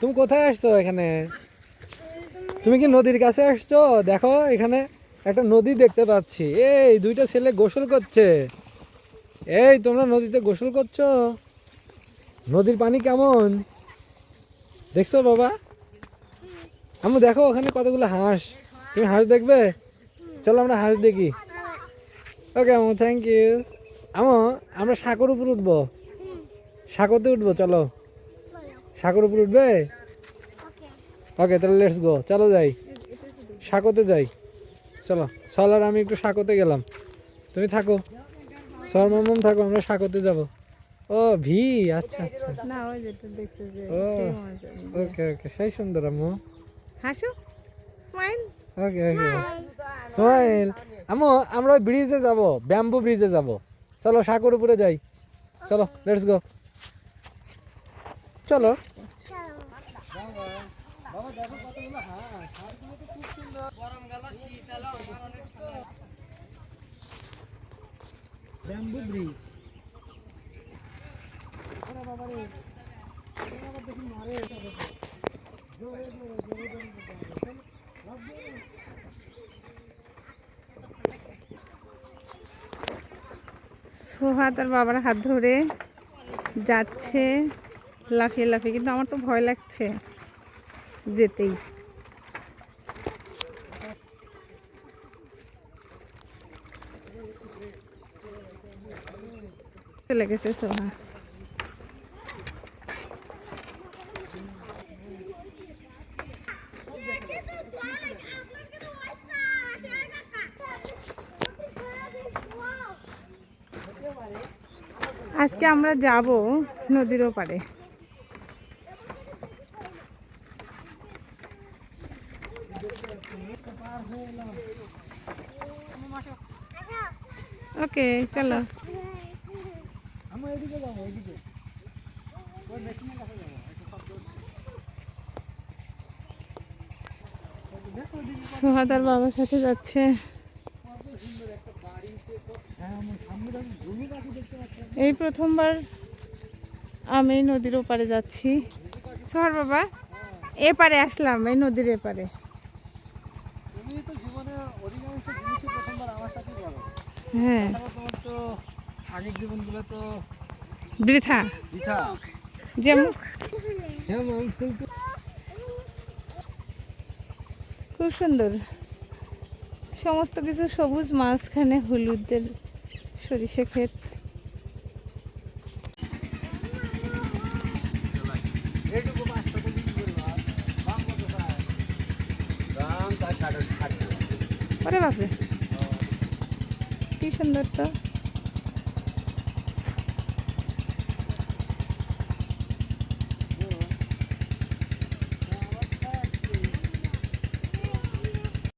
তুমি কোথায় আসছো এখানে? তুমি কি নদীর কাছে আসছো? দেখো, এখানে একটা নদী দেখতে পাচ্ছি। এই, দুইটা ছেলে গোসল করছে। এই, তোমরা নদীতে গোসল করছ? নদীর পানি কেমন? দেখছ বাবা? আমি দেখো, ওখানে কতগুলো হাঁস। তুমি হাঁস দেখবে? চলো আমরা হাঁস দেখি। ওকে আমু থ্যাংক ইউ আমো আমরা সাঁকোর উপর উঠবো। সাঁকোতে উঠবো, চলো। সাঁকোর উপর উঠবে? ওকে। তাহলে লেটস গো চলো যাই। সাঁকোতে যাই। চলো চল আর আমি একটু সাঁকোতে গেলাম। তুমি থাকো। সর মামুম থাকো আমরা সাঁকোতে যাব। ও ভি আচ্ছা আচ্ছা। না ওই যেটা দেখতে যে ও। ওকে ওকে সেই সুন্দর আম্মু। হাসো। স্মাইল ওকে ওকে। স্মাইল আম্মু আমরা ওই ব্রিজে যাব ব্যাম্বু ব্রিজে যাব। চলো সাঁকোর উপরে যাই। চলো লেটস গো চলো। সোহা তার বাবার হাত ধরে যাচ্ছে। লাফিয়ে লাফিয়ে, কিন্তু আমার তো ভয় লাগছে যেতেই। চলে গেছে সোহা আজকে আমরা যাব নদীর ওপারে। ওকে, চলো। আমরা এদিকে যাব এদিকে সোহা তার বাবার সাথে যাচ্ছে। এই প্রথমবার আমি নদীর ওপারে যাচ্ছি। সোহার বাবা, এপারে আসলাম, এই নদীর এপারে তুমি তো জীবনে অধিকাংশ জিনিসই প্রথমবার আমার সাথে করো হ্যাঁ। তো আগের জীবনগুলো তো বৃথা। বৃথা। যেমন? খুব সুন্দর। সমস্ত কিছু সবুজ মাঝখানে হলুদের সরিষা ক্ষেত। এইটুকু মাছটা কি সুন্দর তো